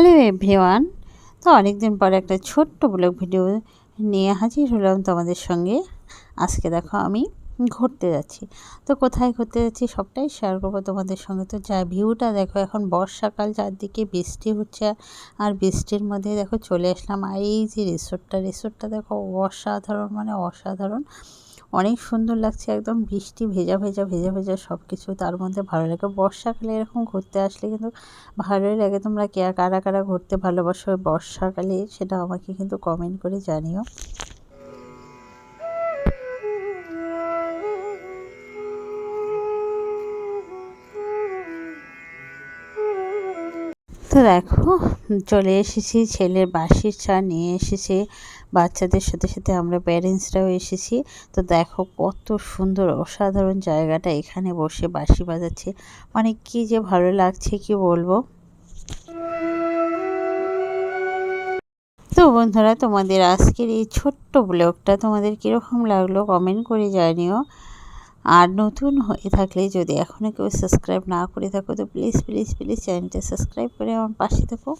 Hello everyone. তো অনেকদিন পরে একটা ছোট্ট ব্লগ ভিডিও নিয়ে হাজির হলাম তোমাদের সঙ্গে। আজকে দেখো আমি ঘুরতে যাচ্ছি। তো কোথায় ঘুরতে যাচ্ছি সবটাই শেয়ার করব তোমাদের সঙ্গে। তো যা ভিউটা দেখো, এখন বর্ষাকাল, চারদিকে বৃষ্টি হচ্ছে। আর বৃষ্টির মধ্যে দেখো চলে আসলাম, আর এই যে রিসোর্টটা রিসোর্টটা দেখো অসাধারণ মানে অসাধারণ। অনেক সুন্দর লাগছে, একদম বৃষ্টি ভেজা ভেজা ভেজা ভেজা সব কিছু তার মধ্যে ভালো লাগে। বর্ষাকালে এরকম ঘুরতে আসলে কিন্তু ভালোই লাগে। তোমরা কারা কারা ঘুরতে ভালোবাসো বর্ষাকালে সেটা আমাকে কিন্তু কমেন্ট করে জানিও। তো দেখো, চলে এসেছি, ছেলের বাসির চা নিয়ে এসেছে, বাচ্চাদের সাথে সাথে আমরা প্যারেন্টসরাও এসেছি। তো দেখো কত সুন্দর, অসাধারণ জায়গাটা এখানে বসে বাঁশি বাজাচ্ছে। মানে কি যে ভালো লাগছে, কি বলব? তো বন্ধুরা, তোমাদের আজকের এই ছোট্ট ব্লগটা তোমাদের কীরকম লাগল কমেন্ট করে জানিও। আর নতুন হয়ে থাকলে যদি এখনও কেউ সাবস্ক্রাইব না করে থাকো, তো প্লিজ প্লিজ প্লিজ চ্যানেলটা সাবস্ক্রাইব করে আমার পাশে থাকো।